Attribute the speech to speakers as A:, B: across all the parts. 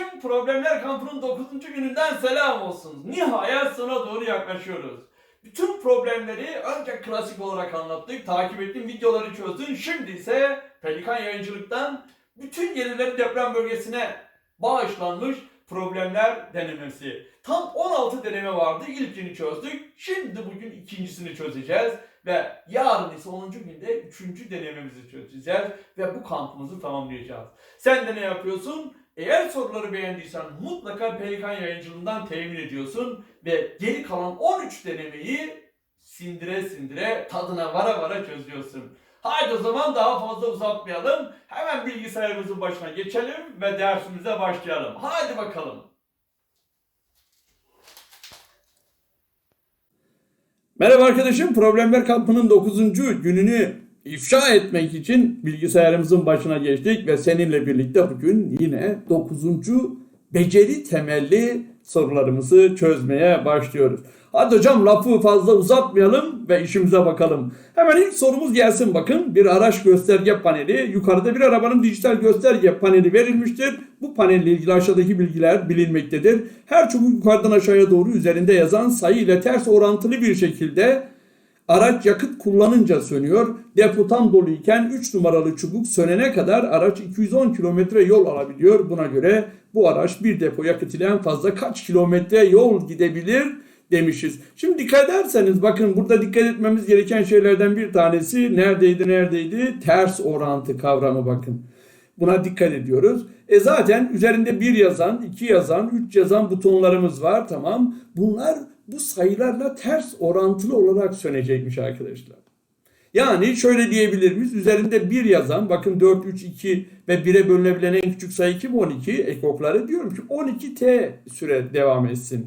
A: arkadaşım Problemler Kampı'nın 9. gününden selam olsun. Nihayet sona doğru yaklaşıyoruz. Bütün problemleri önce klasik olarak anlattık, takip ettim, videoları çözdün. Şimdi ise Pelikan Yayıncılık'tan bütün gelirleri deprem bölgesine bağışlanmış problemler denemesi. Tam 16 deneme vardı. İlkini çözdük. Şimdi bugün ikincisini çözeceğiz. Ve yarın ise 10. günde 3. denememizi çözeceğiz. Ve bu kampımızı tamamlayacağız. Sen de ne yapıyorsun? Eğer soruları beğendiysen mutlaka Pelikan Yayıncılığından temin ediyorsun. Ve geri kalan 13 denemeyi sindire sindire tadına vara vara çözüyorsun. Haydi o zaman daha fazla uzatmayalım. Hemen bilgisayarımızın başına geçelim ve dersimize başlayalım. Haydi bakalım. Merhaba arkadaşım. Problemler kampının 9. gününü ifşa etmek için bilgisayarımızın başına geçtik ve seninle birlikte bugün yine 9. beceri temelli sorularımızı çözmeye başlıyoruz. Hadi hocam lafı fazla uzatmayalım ve işimize bakalım. Hemen ilk sorumuz gelsin bakın. Bir araç gösterge paneli. Yukarıda bir arabanın dijital gösterge paneli verilmiştir. Bu panelle ilgili aşağıdaki bilgiler bilinmektedir. Her çubuk yukarıdan aşağıya doğru üzerinde yazan sayı ile ters orantılı bir şekilde Araç yakıt kullanınca sönüyor. Depo tam doluyken 3 numaralı çubuk sönene kadar araç 210 kilometre yol alabiliyor. Buna göre bu araç bir depo yakıt ile en fazla kaç kilometre yol gidebilir demişiz. Şimdi dikkat ederseniz bakın burada dikkat etmemiz gereken şeylerden bir tanesi neredeydi neredeydi? Ters orantı kavramı bakın. Buna dikkat ediyoruz. E zaten üzerinde bir yazan, iki yazan, üç yazan butonlarımız var tamam. Bunlar bu sayılarla ters orantılı olarak sönecekmiş arkadaşlar. Yani şöyle diyebilir miyiz? Üzerinde bir yazan bakın 4, 3, 2 ve 1'e bölünebilen en küçük sayı kim? 12. Ekokları diyorum ki 12T süre devam etsin.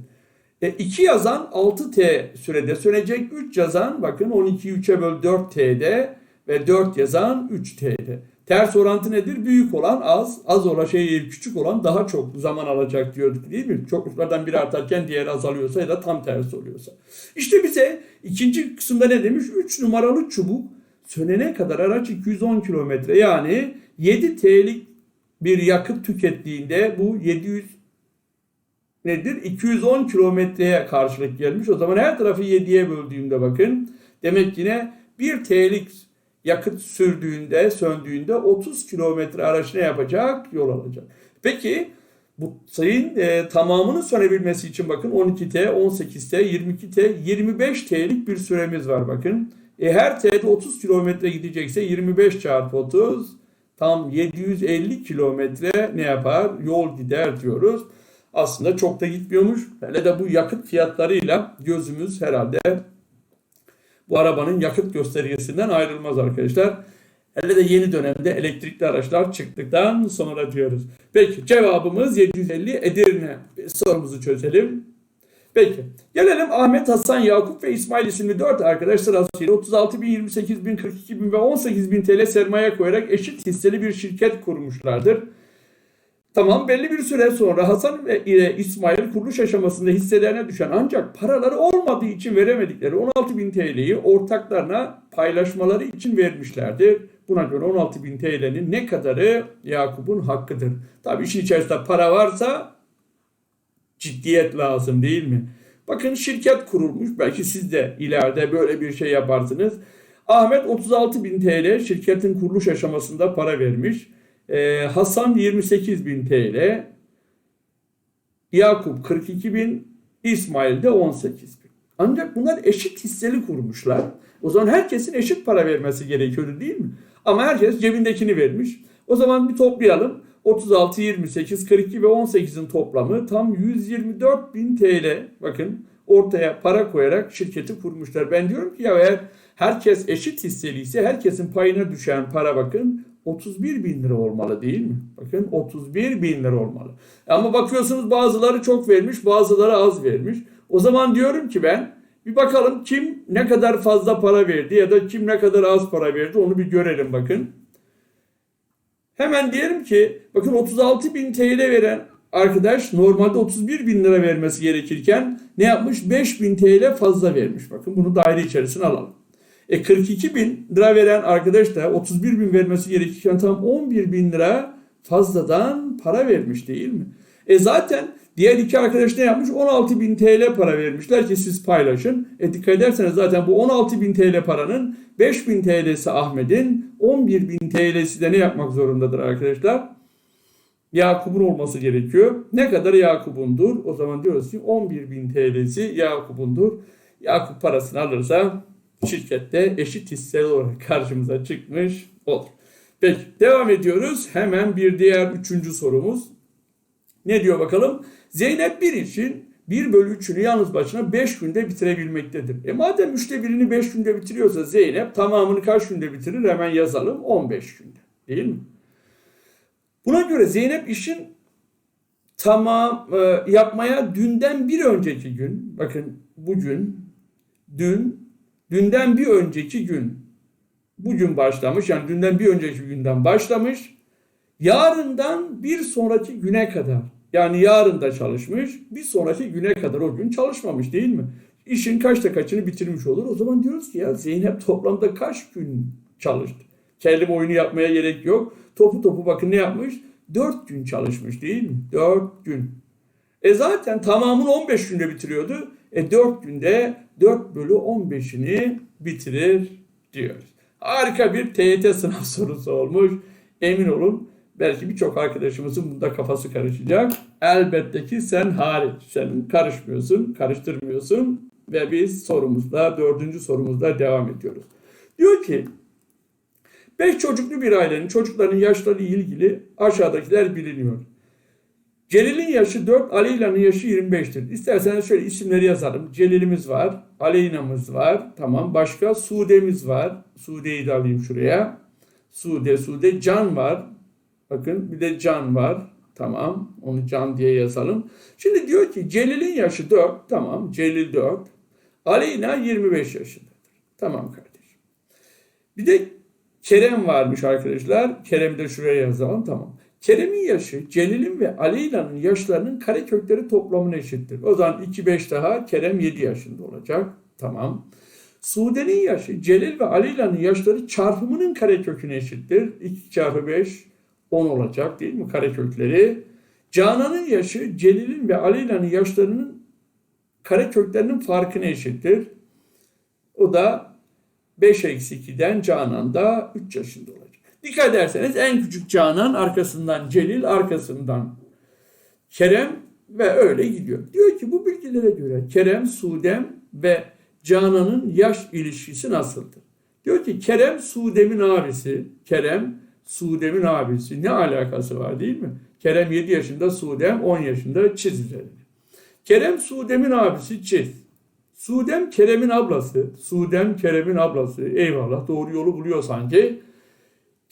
A: E 2 yazan 6T sürede sönecek. 3 yazan bakın 12'yi 3'e böl 4T'de ve 4 yazan 3T'de. Ters orantı nedir? Büyük olan az, az olan şey küçük olan daha çok zaman alacak diyorduk değil mi? Çokluklardan biri artarken diğeri azalıyorsa ya da tam tersi oluyorsa. İşte bize ikinci kısımda ne demiş? 3 numaralı çubuk sönene kadar araç 210 kilometre yani 7 TL'lik bir yakıt tükettiğinde bu 700 nedir? 210 kilometreye karşılık gelmiş. O zaman her tarafı 7'ye böldüğümde bakın. Demek yine 1 TL'lik yakıt sürdüğünde, söndüğünde 30 kilometre araç ne yapacak? Yol alacak. Peki bu sayın e, tamamının sönebilmesi için bakın 12T, 18T, 22T, 25T'lik bir süremiz var bakın. E, her T'de 30 kilometre gidecekse 25 çarpı 30 tam 750 kilometre ne yapar? Yol gider diyoruz. Aslında çok da gitmiyormuş. Hele de bu yakıt fiyatlarıyla gözümüz herhalde bu arabanın yakıt göstergesinden ayrılmaz arkadaşlar. Hele de yeni dönemde elektrikli araçlar çıktıktan sonra diyoruz. Peki cevabımız 750 Edirne. Sorumuzu çözelim. Peki gelelim Ahmet, Hasan, Yakup ve İsmail isimli 4 arkadaş sırasıyla 36 bin, 28 bin, 42 bin ve 18 bin TL sermaye koyarak eşit hisseli bir şirket kurmuşlardır. Tamam belli bir süre sonra Hasan ile İsmail kuruluş aşamasında hisselerine düşen ancak paraları olmadığı için veremedikleri 16 bin TL'yi ortaklarına paylaşmaları için vermişlerdi. Buna göre 16 bin TL'nin ne kadarı Yakup'un hakkıdır. Tabi işin içerisinde para varsa ciddiyet lazım değil mi? Bakın şirket kurulmuş. Belki siz de ileride böyle bir şey yaparsınız. Ahmet 36 bin TL şirketin kuruluş aşamasında para vermiş. Ee, Hasan 28 bin TL, Yakup 42 bin, İsmail de 18 bin. Ancak bunlar eşit hisseli kurmuşlar. O zaman herkesin eşit para vermesi gerekiyordu değil mi? Ama herkes cebindekini vermiş. O zaman bir toplayalım. 36, 28, 42 ve 18'in toplamı tam 124 bin TL. Bakın ortaya para koyarak şirketi kurmuşlar. Ben diyorum ki ya eğer herkes eşit hisseliyse herkesin payına düşen para bakın 31 bin lira olmalı değil mi? Bakın 31 bin lira olmalı. Ama bakıyorsunuz bazıları çok vermiş bazıları az vermiş. O zaman diyorum ki ben bir bakalım kim ne kadar fazla para verdi ya da kim ne kadar az para verdi onu bir görelim bakın. Hemen diyelim ki bakın 36 bin TL veren arkadaş normalde 31 bin lira vermesi gerekirken ne yapmış? 5 bin TL fazla vermiş. Bakın bunu daire içerisine alalım. E 42 bin lira veren arkadaş da 31 bin vermesi gerekirken tam 11 bin lira fazladan para vermiş değil mi? E zaten diğer iki arkadaş ne yapmış? 16.000 TL para vermişler ki siz paylaşın. E dikkat ederseniz zaten bu 16.000 TL paranın 5.000 TL'si Ahmet'in 11.000 TL'si de ne yapmak zorundadır arkadaşlar? Yakup'un olması gerekiyor. Ne kadar Yakup'undur? O zaman diyoruz ki 11.000 TL'si Yakup'undur. Yakup parasını alırsa şirkette eşit hisseli olarak karşımıza çıkmış olur. Peki devam ediyoruz. Hemen bir diğer üçüncü sorumuz. Ne diyor bakalım? Zeynep bir için 1 bölü 3'ünü yalnız başına 5 günde bitirebilmektedir. E madem 3'te birini 5 günde bitiriyorsa Zeynep tamamını kaç günde bitirir? Hemen yazalım 15 günde. Değil mi? Buna göre Zeynep işin tamam e, yapmaya dünden bir önceki gün, bakın bugün, dün, dünden bir önceki gün, bugün başlamış yani dünden bir önceki günden başlamış, yarından bir sonraki güne kadar yani yarın da çalışmış, bir sonraki güne kadar o gün çalışmamış değil mi? İşin kaçta kaçını bitirmiş olur. O zaman diyoruz ki ya Zeynep toplamda kaç gün çalıştı? Kelime oyunu yapmaya gerek yok. Topu topu bakın ne yapmış? 4 gün çalışmış değil mi? 4 gün. E zaten tamamını 15 günde bitiriyordu. E 4 günde 4 bölü 15'ini bitirir diyoruz. Harika bir TYT sınav sorusu olmuş. Emin olun belki birçok arkadaşımızın bunda kafası karışacak. Elbette ki sen hariç. Sen karışmıyorsun, karıştırmıyorsun ve biz sorumuzla, dördüncü sorumuzla devam ediyoruz. Diyor ki Beş çocuklu bir ailenin çocukların yaşları ilgili aşağıdakiler biliniyor. Celil'in yaşı 4, Aleyna'nın yaşı 25'tir. İsterseniz şöyle isimleri yazalım. Celil'imiz var, Aleyna'mız var. Tamam. Başka Sude'miz var. Sude'yi de alayım şuraya. Sude, Sude. Can var. Bakın bir de Can var. Tamam. Onu Can diye yazalım. Şimdi diyor ki Celil'in yaşı 4. Tamam. Celil 4. Aleyna 25 yaşındadır. Tamam kardeşim. Bir de Kerem varmış arkadaşlar. Kerem'i de şuraya yazalım. Tamam. Kerem'in yaşı Celil'in ve Aleyna'nın yaşlarının karekökleri toplamına eşittir. O zaman 2 5 daha Kerem 7 yaşında olacak. Tamam. Sude'nin yaşı Celil ve Aleyna'nın yaşları çarpımının kareköküne eşittir. 2 çarpı 5 10 olacak değil mi karekökleri? Canan'ın yaşı Celil'in ve Aleyna'nın yaşlarının kareköklerinin farkına eşittir. O da 5 eksi 2'den Canan da 3 yaşında olacak. Dikkat ederseniz en küçük Canan arkasından Celil arkasından Kerem ve öyle gidiyor. Diyor ki bu bilgilere göre Kerem, Sudem ve Canan'ın yaş ilişkisi nasıldır? Diyor ki Kerem Sudem'in abisi. Kerem Sudem'in abisi. Ne alakası var değil mi? Kerem 7 yaşında, Sudem 10 yaşında çiz üzerine. Kerem Sudem'in abisi çiz. Sudem Kerem'in ablası. Sudem Kerem'in ablası. Eyvallah doğru yolu buluyor sanki.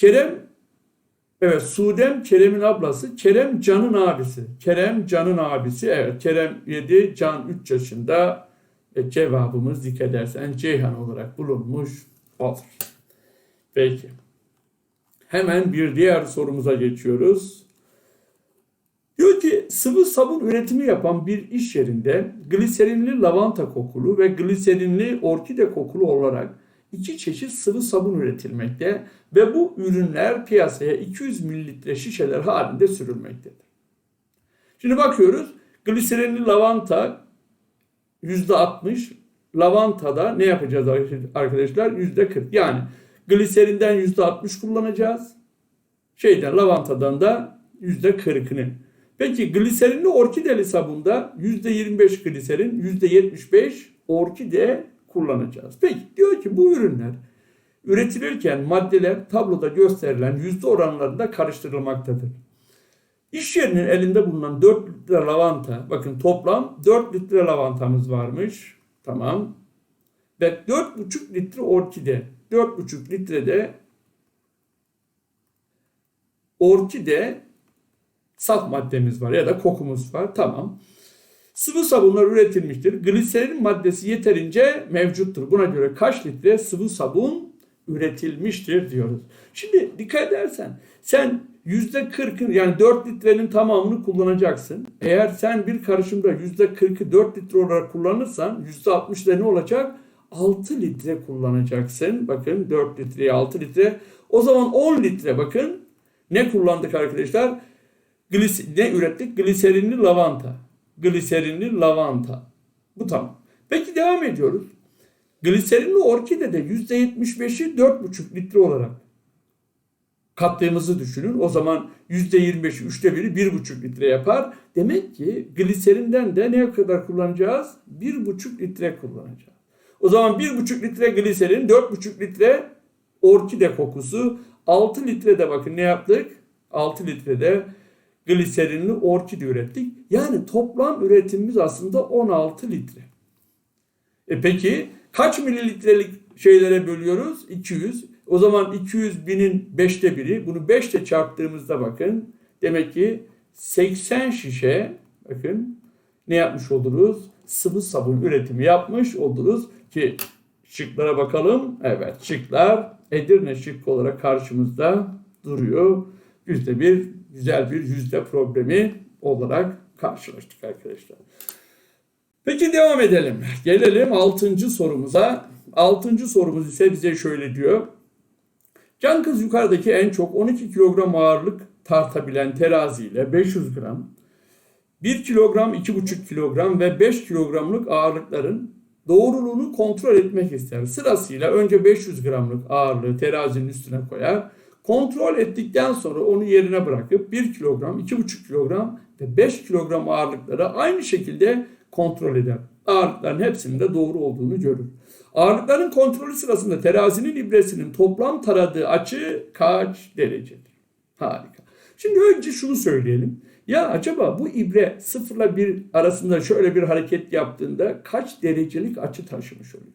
A: Kerem evet Sudem Kerem'in ablası. Kerem Can'ın abisi. Kerem Can'ın abisi. Evet Kerem 7, Can 3 yaşında. E, cevabımız dikkat edersen Ceyhan olarak bulunmuş olur. Peki. Hemen bir diğer sorumuza geçiyoruz. Diyor ki sıvı sabun üretimi yapan bir iş yerinde gliserinli lavanta kokulu ve gliserinli orkide kokulu olarak iki çeşit sıvı sabun üretilmekte ve bu ürünler piyasaya 200 mililitre şişeler halinde sürülmektedir. Şimdi bakıyoruz gliserinli lavanta %60, lavantada ne yapacağız arkadaşlar? %40. Yani gliserinden %60 kullanacağız. Şeyden lavantadan da %40'ını. Peki gliserinli orkideli sabunda %25 gliserin, %75 orkide kullanacağız. Peki diyor ki bu ürünler üretilirken maddeler tabloda gösterilen yüzde oranlarında karıştırılmaktadır. İş yerinin elinde bulunan 4 litre lavanta, bakın toplam 4 litre lavantamız varmış. Tamam. Ve 4,5 litre orkide. 4,5 litrede orkide saf maddemiz var ya da kokumuz var. Tamam. Sıvı sabunlar üretilmiştir. Gliserin maddesi yeterince mevcuttur. Buna göre kaç litre sıvı sabun üretilmiştir diyoruz. Şimdi dikkat edersen sen yüzde kırkın yani 4 litrenin tamamını kullanacaksın. Eğer sen bir karışımda yüzde kırkı 4 litre olarak kullanırsan yüzde 60 ne olacak? 6 litre kullanacaksın. Bakın 4 litreye 6 litre. O zaman 10 litre bakın ne kullandık arkadaşlar? Glis ne ürettik? Gliserinli lavanta. Gliserinli lavanta. Bu tamam. Peki devam ediyoruz. Gliserinli orkidede %75'i 4,5 litre olarak kattığımızı düşünün. O zaman %25'i üçte biri 1,5 litre yapar. Demek ki gliserinden de ne kadar kullanacağız? 1,5 litre kullanacağız. O zaman 1,5 litre gliserin, 4,5 litre orkide kokusu, 6 litrede bakın ne yaptık? 6 litrede gliserinli orkide ürettik. Yani toplam üretimimiz aslında 16 litre. E peki kaç mililitrelik şeylere bölüyoruz? 200. O zaman 200 binin 5'te biri. Bunu 5 ile çarptığımızda bakın. Demek ki 80 şişe bakın ne yapmış oluruz? Sıvı sabun üretimi yapmış oluruz ki şıklara bakalım. Evet şıklar Edirne şıkkı olarak karşımızda duruyor. Yüzde bir güzel bir yüzde problemi olarak karşılaştık arkadaşlar. Peki devam edelim. Gelelim 6. sorumuza. 6. sorumuz ise bize şöyle diyor. Can kız yukarıdaki en çok 12 kilogram ağırlık tartabilen teraziyle 500 gram, 1 kilogram, 2,5 kilogram ve 5 kilogramlık ağırlıkların doğruluğunu kontrol etmek ister. Sırasıyla önce 500 gramlık ağırlığı terazinin üstüne koyar. Kontrol ettikten sonra onu yerine bırakıp 1 kilogram, 2,5 kilogram ve 5 kilogram ağırlıkları aynı şekilde kontrol eder. Ağırlıkların hepsinin de doğru olduğunu görür. Ağırlıkların kontrolü sırasında terazinin ibresinin toplam taradığı açı kaç derecedir? Harika. Şimdi önce şunu söyleyelim. Ya acaba bu ibre 0 ile 1 arasında şöyle bir hareket yaptığında kaç derecelik açı taşımış oluyor?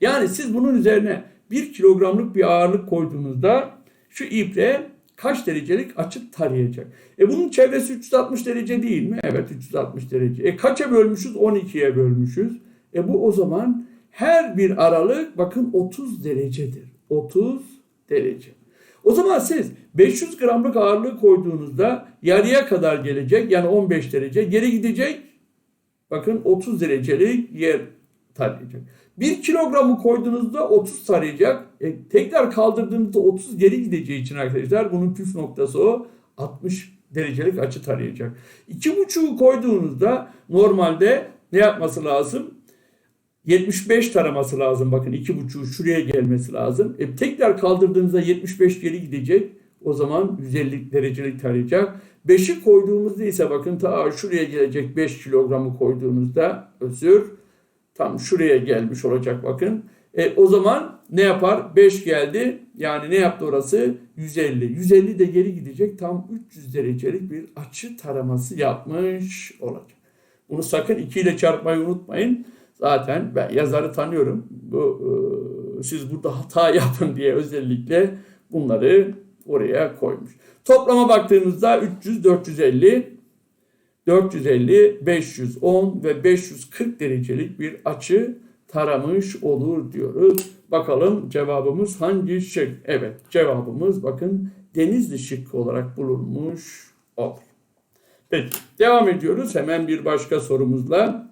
A: Yani siz bunun üzerine 1 kilogramlık bir ağırlık koyduğunuzda şu ibre kaç derecelik açı tarayacak? E bunun çevresi 360 derece değil mi? Evet 360 derece. E kaça bölmüşüz? 12'ye bölmüşüz. E bu o zaman her bir aralık bakın 30 derecedir. 30 derece. O zaman siz 500 gramlık ağırlığı koyduğunuzda yarıya kadar gelecek yani 15 derece geri gidecek. Bakın 30 derecelik yer tarayacak. 1 kilogramı koyduğunuzda 30 tarayacak. E, tekrar kaldırdığınızda 30 geri gideceği için arkadaşlar bunun püf noktası o 60 derecelik açı tarayacak. 2,5'u koyduğunuzda normalde ne yapması lazım? 75 taraması lazım. Bakın 2,5 şuraya gelmesi lazım. E, tekrar kaldırdığınızda 75 geri gidecek. O zaman 150 derecelik tarayacak. 5'i koyduğumuzda ise bakın ta şuraya gelecek 5 kilogramı koyduğunuzda özür tam şuraya gelmiş olacak bakın. E, o zaman ne yapar? 5 geldi. Yani ne yaptı orası? 150. 150 de geri gidecek. Tam 300 derecelik bir açı taraması yapmış olacak. Bunu sakın 2 ile çarpmayı unutmayın. Zaten ben yazarı tanıyorum. Bu e, siz burada hata yapın diye özellikle bunları oraya koymuş. Toplama baktığımızda 300, 450, 450, 510 ve 540 derecelik bir açı taramış olur diyoruz. Bakalım cevabımız hangi şık? Evet cevabımız bakın Denizli şıkkı olarak bulunmuş olur. Peki devam ediyoruz hemen bir başka sorumuzla.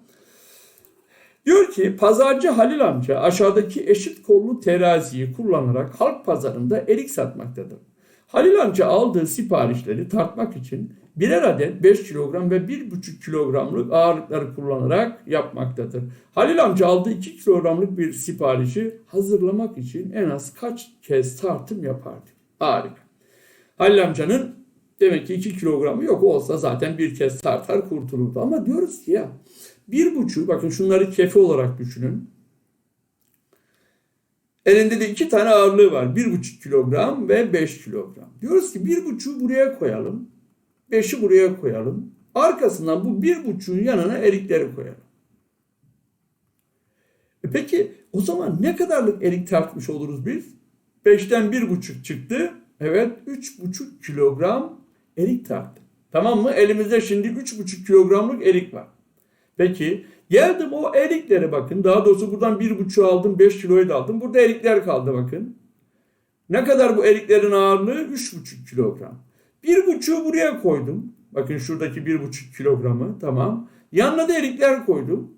A: Diyor ki pazarcı Halil amca aşağıdaki eşit kollu teraziyi kullanarak halk pazarında erik satmaktadır. Halil amca aldığı siparişleri tartmak için birer adet 5 kilogram ve 1,5 kilogramlık ağırlıkları kullanarak yapmaktadır. Halil amca aldığı 2 kilogramlık bir siparişi hazırlamak için en az kaç kez tartım yapardı? Harika. Halil amcanın demek ki 2 kilogramı yok olsa zaten bir kez tartar kurtulurdu. Ama diyoruz ki ya bir buçuğu bakın şunları kefi olarak düşünün. Elinde de iki tane ağırlığı var. Bir buçuk kilogram ve beş kilogram. Diyoruz ki bir buçuğu buraya koyalım. Beşi buraya koyalım. Arkasından bu bir buçuğun yanına erikleri koyalım. E peki o zaman ne kadarlık erik tartmış oluruz biz? Beşten bir buçuk çıktı. Evet üç buçuk kilogram erik tarttık. Tamam mı? Elimizde şimdi üç buçuk kilogramlık erik var. Peki geldim o erikleri bakın. Daha doğrusu buradan bir buçuk aldım. beş kiloyu da aldım. Burada erikler kaldı bakın. Ne kadar bu eriklerin ağırlığı? Üç buçuk kilogram. Bir buçuğu buraya koydum. Bakın şuradaki bir buçuk kilogramı. Tamam. Yanına da erikler koydum.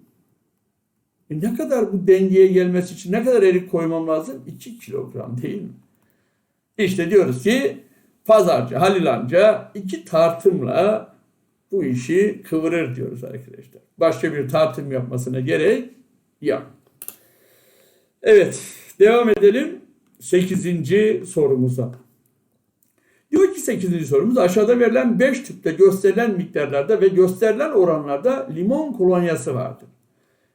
A: E ne kadar bu dengeye gelmesi için ne kadar erik koymam lazım? 2 kilogram değil mi? İşte diyoruz ki pazarcı Halil amca iki tartımla bu işi kıvırır diyoruz arkadaşlar. Başka bir tartım yapmasına gerek yok. Evet, devam edelim 8. sorumuza. Diyor ki 8. sorumuz aşağıda verilen 5 tüpte gösterilen miktarlarda ve gösterilen oranlarda limon kolonyası vardır.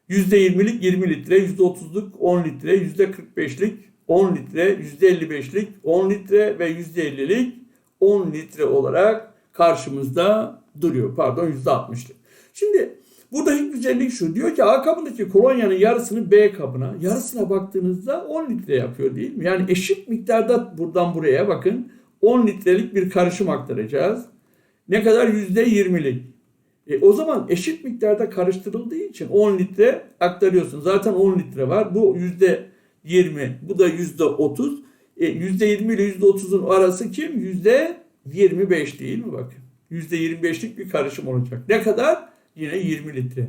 A: %20'lik 20 litre, %30'luk 10 litre, %45'lik 10 litre, %55'lik 10 litre ve %50'lik 10 litre olarak karşımızda duruyor. Pardon %60'lık. Şimdi buradaki güzellik şu. Diyor ki A kabındaki kolonyanın yarısını B kabına, yarısına baktığınızda 10 litre yapıyor değil mi? Yani eşit miktarda buradan buraya bakın 10 litrelik bir karışım aktaracağız. Ne kadar? %20'lik. E, o zaman eşit miktarda karıştırıldığı için 10 litre aktarıyorsun. Zaten 10 litre var. Bu %20, bu da %30. E, %20 ile %30'un arası kim? %25 değil mi bakın? %25'lik bir karışım olacak. Ne kadar? Yine 20 litre.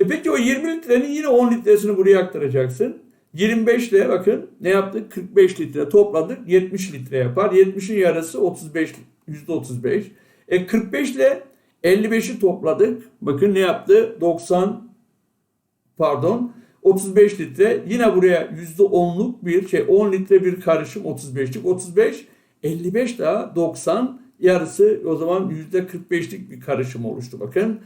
A: E peki o 20 litrenin yine 10 litresini buraya aktaracaksın. 25 ile bakın ne yaptık? 45 litre topladık 70 litre yapar. 70'in yarısı 35 %35. E 45 ile 55'i topladık. Bakın ne yaptı? 90 pardon 35 litre. Yine buraya %10'luk bir şey 10 litre bir karışım 35'lik. 35 55 daha 90 yarısı o zaman %45'lik bir karışım oluştu bakın.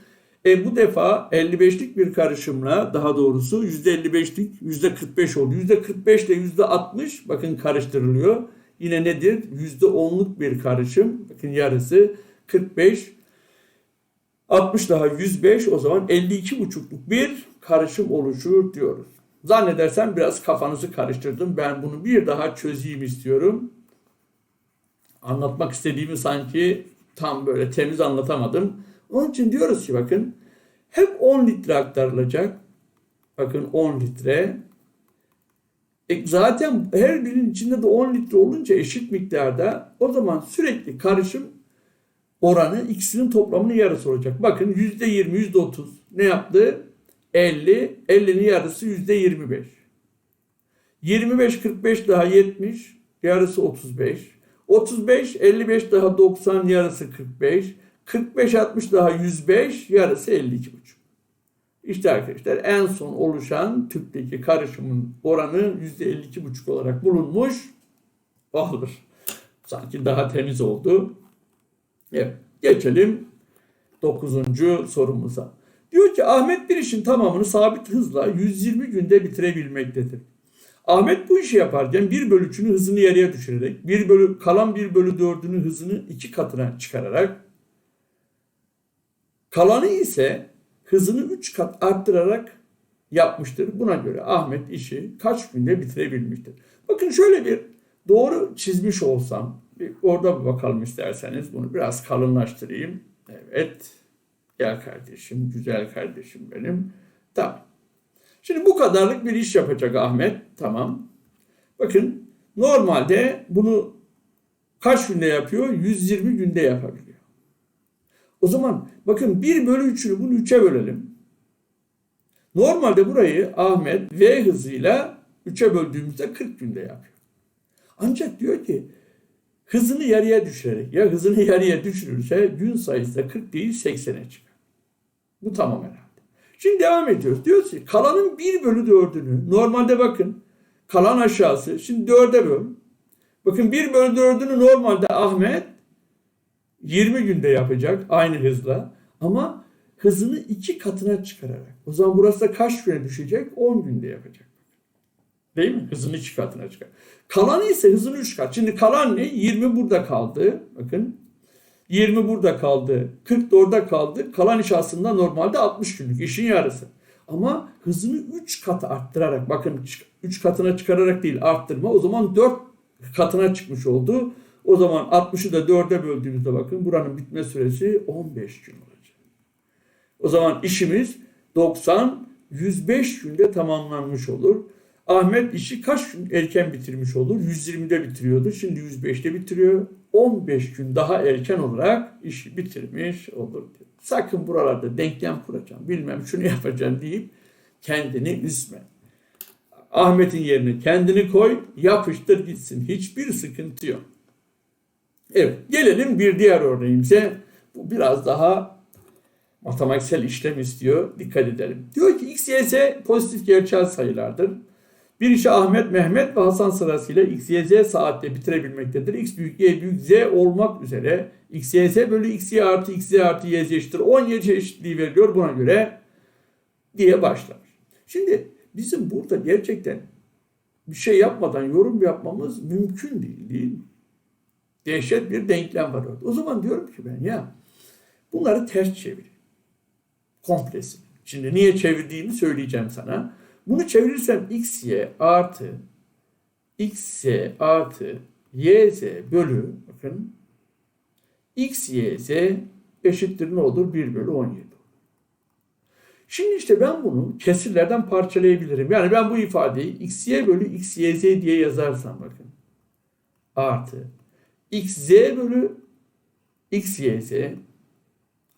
A: E bu defa 55'lik bir karışımla daha doğrusu %55'lik %45 oldu. %45 ile %60 bakın karıştırılıyor. Yine nedir? %10'luk bir karışım. Bakın yarısı 45 60 daha 105 o zaman 52,5'luk bir karışım oluşur diyoruz. Zannedersem biraz kafanızı karıştırdım. Ben bunu bir daha çözeyim istiyorum. Anlatmak istediğimi sanki tam böyle temiz anlatamadım. Onun için diyoruz ki bakın hep 10 litre aktarılacak. Bakın 10 litre. E zaten her birinin içinde de 10 litre olunca eşit miktarda o zaman sürekli karışım oranı ikisinin toplamının yarısı olacak. Bakın %20, %30 ne yaptı? 50, 50'nin yarısı %25. 25, 45 daha 70, yarısı 35. 35, 55 daha 90, yarısı 45. 45, 60 daha 105, yarısı 52,5. İşte arkadaşlar en son oluşan tüpteki karışımın oranı %52,5 olarak bulunmuş olur. Sanki daha temiz oldu. Evet, geçelim 9. sorumuza. Diyor ki Ahmet bir işin tamamını sabit hızla 120 günde bitirebilmektedir. Ahmet bu işi yaparken bir bölü üçünü hızını yarıya düşürerek, bir bölü, kalan bir bölü dördünü hızını iki katına çıkararak, kalanı ise hızını üç kat arttırarak yapmıştır. Buna göre Ahmet işi kaç günde bitirebilmiştir? Bakın şöyle bir doğru çizmiş olsam, bir orada bir bakalım isterseniz bunu biraz kalınlaştırayım. Evet, gel kardeşim, güzel kardeşim benim. Tamam. Şimdi bu kadarlık bir iş yapacak Ahmet. Tamam. Bakın normalde bunu kaç günde yapıyor? 120 günde yapabiliyor. O zaman bakın 1 bölü 3'ünü bunu 3'e bölelim. Normalde burayı Ahmet V hızıyla 3'e böldüğümüzde 40 günde yapıyor. Ancak diyor ki hızını yarıya düşürerek ya hızını yarıya düşürürse gün sayısı da 40 değil 80'e çıkar. Bu tamam herhalde. Şimdi devam ediyoruz. Diyoruz ki kalanın 1 bölü 4'ünü normalde bakın kalan aşağısı şimdi 4'e böl. Bakın 1 bölü 4'ünü normalde Ahmet 20 günde yapacak aynı hızla ama hızını iki katına çıkararak. O zaman burası da kaç güne düşecek? 10 günde yapacak. Değil mi? Hızını iki katına çıkar. Kalanı ise hızını 3 kat. Şimdi kalan ne? 20 burada kaldı. Bakın 20 burada kaldı. 40 da orada kaldı. Kalan iş aslında normalde 60 günlük. işin yarısı. Ama hızını 3 kat arttırarak bakın 3 katına çıkararak değil arttırma. O zaman 4 katına çıkmış oldu. O zaman 60'ı da 4'e böldüğümüzde bakın buranın bitme süresi 15 gün olacak. O zaman işimiz 90 105 günde tamamlanmış olur. Ahmet işi kaç gün erken bitirmiş olur? 120'de bitiriyordu. Şimdi 105'te bitiriyor. 15 gün daha erken olarak işi bitirmiş olur. Diyor. Sakın buralarda denklem kuracağım, bilmem şunu yapacağım deyip kendini üzme. Ahmet'in yerine kendini koy, yapıştır gitsin. Hiçbir sıkıntı yok. Evet, gelelim bir diğer örneğimize. Bu biraz daha matematiksel işlem istiyor. Dikkat edelim. Diyor ki x, y, z pozitif gerçel sayılardır. Bir işi Ahmet, Mehmet ve Hasan sırasıyla x, y, z saatte bitirebilmektedir. x büyük, y büyük, z olmak üzere x, y, z bölü x, y artı x, z artı y, z eşittir. 17 eşitliği veriliyor buna göre diye başlar. Şimdi bizim burada gerçekten bir şey yapmadan yorum yapmamız mümkün değil değil mi? Dehşet bir denklem var orada. O zaman diyorum ki ben ya bunları ters çevir. Komplesini. Şimdi niye çevirdiğimi söyleyeceğim sana. Bunu çevirirsem x, artı x, y artı y, z bölü bakın x, y, z eşittir ne olur? 1 bölü 17. Şimdi işte ben bunu kesirlerden parçalayabilirim. Yani ben bu ifadeyi x, bölü x, y, z diye yazarsam bakın. Artı x, z bölü x, y, z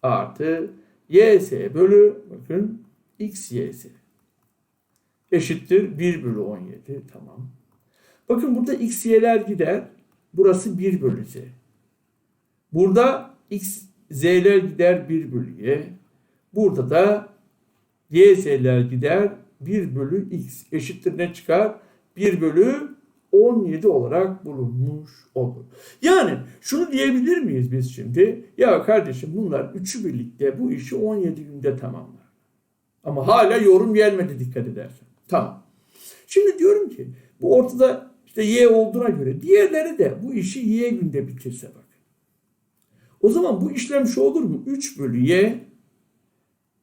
A: artı y, z bölü bakın x, y, z eşittir 1 bölü 17. Tamam. Bakın burada x, y'ler gider. Burası 1 bölü z. Burada x, z'ler gider 1 bölü y. Burada da y, z'ler gider 1 bölü x eşittir ne çıkar? 1 bölü 17 olarak bulunmuş olur. Yani şunu diyebilir miyiz biz şimdi? Ya kardeşim bunlar üçü birlikte bu işi 17 günde tamamlar. Ama hala yorum gelmedi dikkat edersen. Tamam. Şimdi diyorum ki bu ortada işte y olduğuna göre diğerleri de bu işi y günde bitirse bak. O zaman bu işlem şu olur mu? 3 bölü y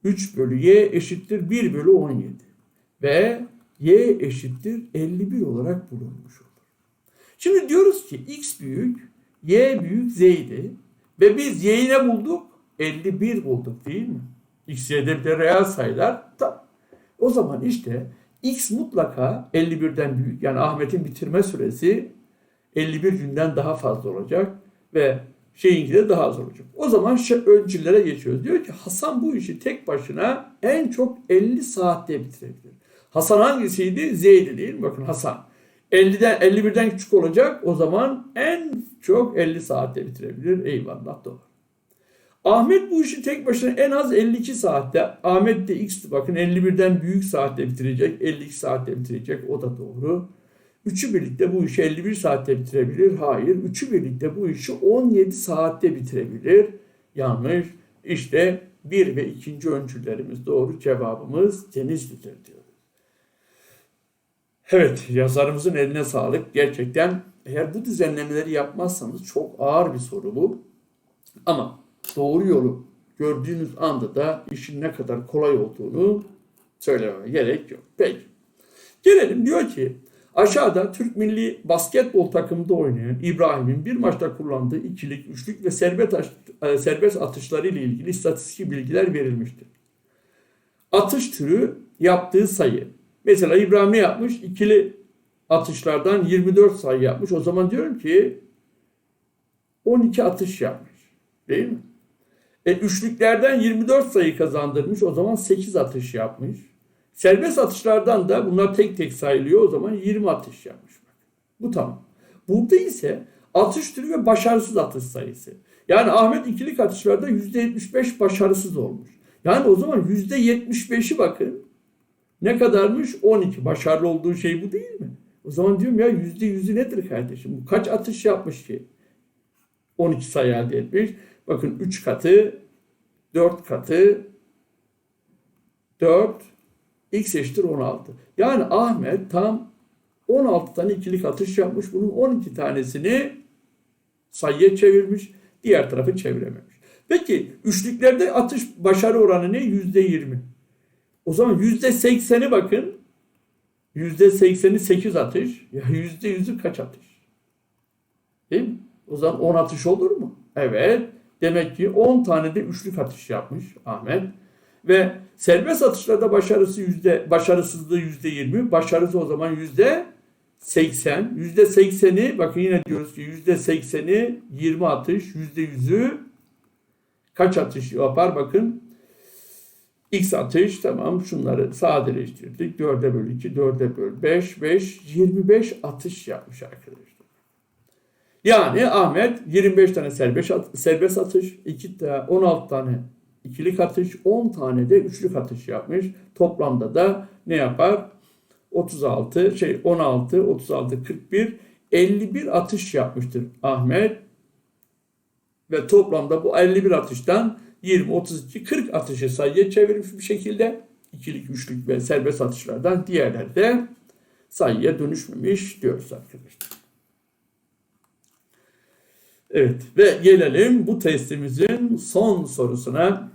A: 3 bölü y eşittir 1 bölü 17. Ve y eşittir 51 olarak bulunmuş olur. Şimdi diyoruz ki x büyük, y büyük z'ydi. Ve biz y'yi ne bulduk? 51 bulduk değil mi? x, y'de bir de reel sayılar. Tamam. O zaman işte x mutlaka 51'den büyük. Yani Ahmet'in bitirme süresi 51 günden daha fazla olacak. Ve şeyinki de daha az olacak. O zaman öncüllere geçiyoruz. Diyor ki Hasan bu işi tek başına en çok 50 saatte bitirebilir. Hasan hangisiydi? Z'ydi değil mi? Bakın Hasan. 50'den 51'den küçük olacak. O zaman en çok 50 saatte bitirebilir. Eyvallah doğru. Ahmet bu işi tek başına en az 52 saatte. Ahmet de X bakın 51'den büyük saatte bitirecek. 52 saatte bitirecek. O da doğru. Üçü birlikte bu işi 51 saatte bitirebilir. Hayır. Üçü birlikte bu işi 17 saatte bitirebilir. Yanlış. İşte bir ve ikinci öncüllerimiz doğru. Cevabımız Denizli'dir diyor. Evet yazarımızın eline sağlık. Gerçekten eğer bu düzenlemeleri yapmazsanız çok ağır bir soru bu. Ama doğru yolu gördüğünüz anda da işin ne kadar kolay olduğunu söylememe gerek yok. Peki. Gelelim diyor ki aşağıda Türk milli basketbol takımında oynayan İbrahim'in bir maçta kullandığı ikilik, üçlük ve serbest, e, serbest atışları ile ilgili istatistik bilgiler verilmiştir. Atış türü yaptığı sayı. Mesela İbrahim ne yapmış? İkili atışlardan 24 sayı yapmış. O zaman diyorum ki 12 atış yapmış. Değil mi? E, üçlüklerden 24 sayı kazandırmış. O zaman 8 atış yapmış. Serbest atışlardan da bunlar tek tek sayılıyor. O zaman 20 atış yapmış. Bak. Bu tamam. Burada ise atış türü ve başarısız atış sayısı. Yani Ahmet ikilik atışlarda %75 başarısız olmuş. Yani o zaman %75'i bakın. Ne kadarmış? 12. Başarılı olduğu şey bu değil mi? O zaman diyorum ya %100'ü nedir kardeşim? Bu kaç atış yapmış ki? 12 sayı elde etmiş. Bakın 3 katı, 4 katı, 4, x eşittir 16. Yani Ahmet tam 16 tane ikilik atış yapmış. Bunun 12 tanesini sayıya çevirmiş. Diğer tarafı çevirememiş. Peki üçlüklerde atış başarı oranı ne? %20. O zaman %80'i bakın. %80'i 8 atış. Ya %100'ü kaç atış? Değil mi? O zaman 10 atış olur mu? Evet. Demek ki 10 tane de üçlük atış yapmış Ahmet. Ve serbest atışlarda başarısı yüzde, başarısızlığı yüzde 20, başarısı o zaman yüzde 80. Yüzde 80'i bakın yine diyoruz ki yüzde 80'i 20 atış, yüzde 100'ü kaç atış yapar bakın. X atış tamam şunları sadeleştirdik. 4'e böl 2, 4'e böl 5, 5, 25 atış yapmış arkadaşlar. Yani Ahmet 25 tane serbest, at- serbest atış, 2 tane 16 tane ikilik atış, 10 tane de üçlük atış yapmış. Toplamda da ne yapar? 36 şey 16 36 41 51 atış yapmıştır Ahmet. Ve toplamda bu 51 atıştan 20 32 40 atışı sayıya çevirmiş bir şekilde ikilik, üçlük ve serbest atışlardan diğerleri de sayıya dönüşmemiş diyoruz arkadaşlar. Evet ve gelelim bu testimizin son sorusuna.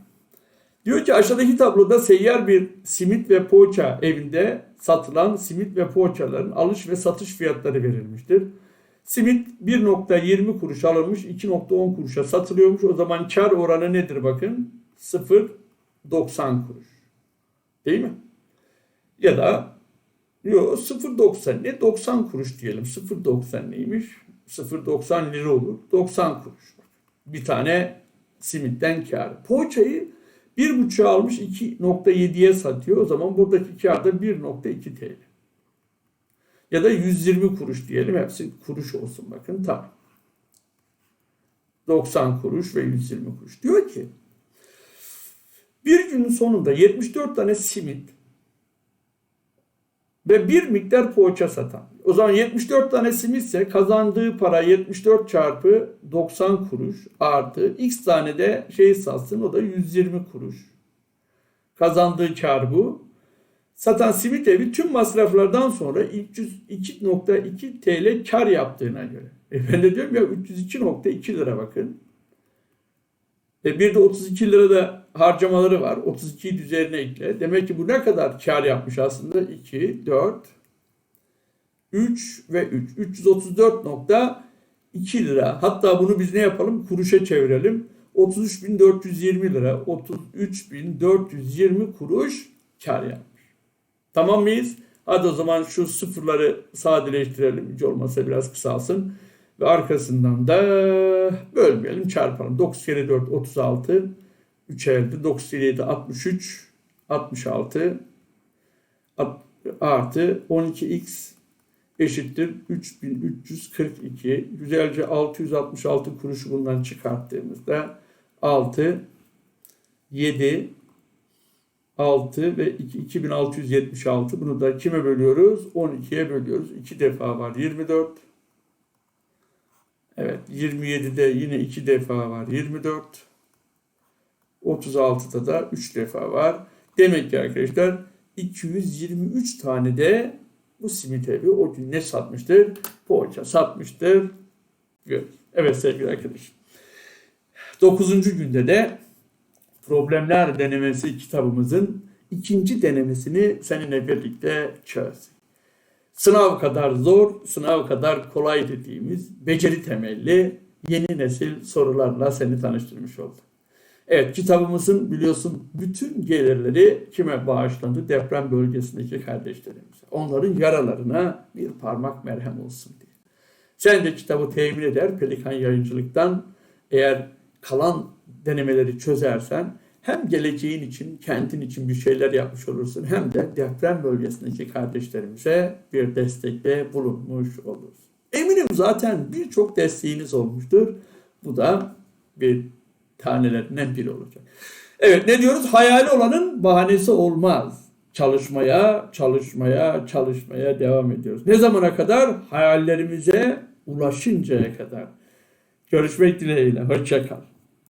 A: Diyor ki aşağıdaki tabloda seyyar bir simit ve poğaça evinde satılan simit ve poğaçaların alış ve satış fiyatları verilmiştir. Simit 1.20 kuruş alınmış 2.10 kuruşa satılıyormuş. O zaman kar oranı nedir bakın? 0.90 kuruş. Değil mi? Ya da yok 0.90 ne 90 kuruş diyelim. 0.90 neymiş? 0.90 lira olur. 90 kuruş. Bir tane simitten kar. Poğaçayı 1.5 almış 2.7'ye satıyor. O zaman buradaki kar da 1.2 TL. Ya da 120 kuruş diyelim. Hepsi kuruş olsun bakın. Tamam. 90 kuruş ve 120 kuruş. Diyor ki bir günün sonunda 74 tane simit ve bir miktar poğaça satan. O zaman 74 tane simitse kazandığı para 74 çarpı 90 kuruş artı x tane de şey satsın o da 120 kuruş. Kazandığı kar bu. Satan simit evi tüm masraflardan sonra 302.2 TL kar yaptığına göre. E ben de diyorum ya 302.2 lira bakın. E bir de 32 lira da harcamaları var. 32'yi üzerine ekle. Demek ki bu ne kadar kar yapmış aslında? 2, 4, 3 ve 3. 334.2 lira. Hatta bunu biz ne yapalım? Kuruşa çevirelim. 33.420 lira. 33.420 kuruş kar yapmış. Tamam mıyız? Hadi o zaman şu sıfırları sadeleştirelim. Hiç olmazsa biraz kısalsın. Ve arkasından da bölmeyelim çarpalım. 9 kere 4 36. 3 elde 9 kere 7 63. 66. At- Artı 12x eşittir 3342. Güzelce 666 kuruşu bundan çıkarttığımızda 6 7 6 ve 2, 2676 bunu da kime bölüyoruz? 12'ye bölüyoruz. 2 defa var 24. Evet 27'de yine 2 defa var 24. 36'da da 3 defa var. Demek ki arkadaşlar 223 tane de bu simit evi o gün ne satmıştır? Poğaça satmıştır. Evet sevgili arkadaşlar. 9. günde de Problemler Denemesi kitabımızın ikinci denemesini seninle birlikte çözdük. Sınav kadar zor, sınav kadar kolay dediğimiz beceri temelli yeni nesil sorularla seni tanıştırmış oldum. Evet kitabımızın biliyorsun bütün gelirleri kime bağışlandı? Deprem bölgesindeki kardeşlerimize. Onların yaralarına bir parmak merhem olsun diye. Sen de kitabı temin eder Pelikan Yayıncılık'tan eğer kalan denemeleri çözersen hem geleceğin için, kentin için bir şeyler yapmış olursun hem de deprem bölgesindeki kardeşlerimize bir destekte bulunmuş olursun. Eminim zaten birçok desteğiniz olmuştur. Bu da bir tanelerinden biri olacak. Evet ne diyoruz? Hayali olanın bahanesi olmaz. Çalışmaya, çalışmaya, çalışmaya devam ediyoruz. Ne zamana kadar? Hayallerimize ulaşıncaya kadar. Görüşmek dileğiyle. Hoşça kal.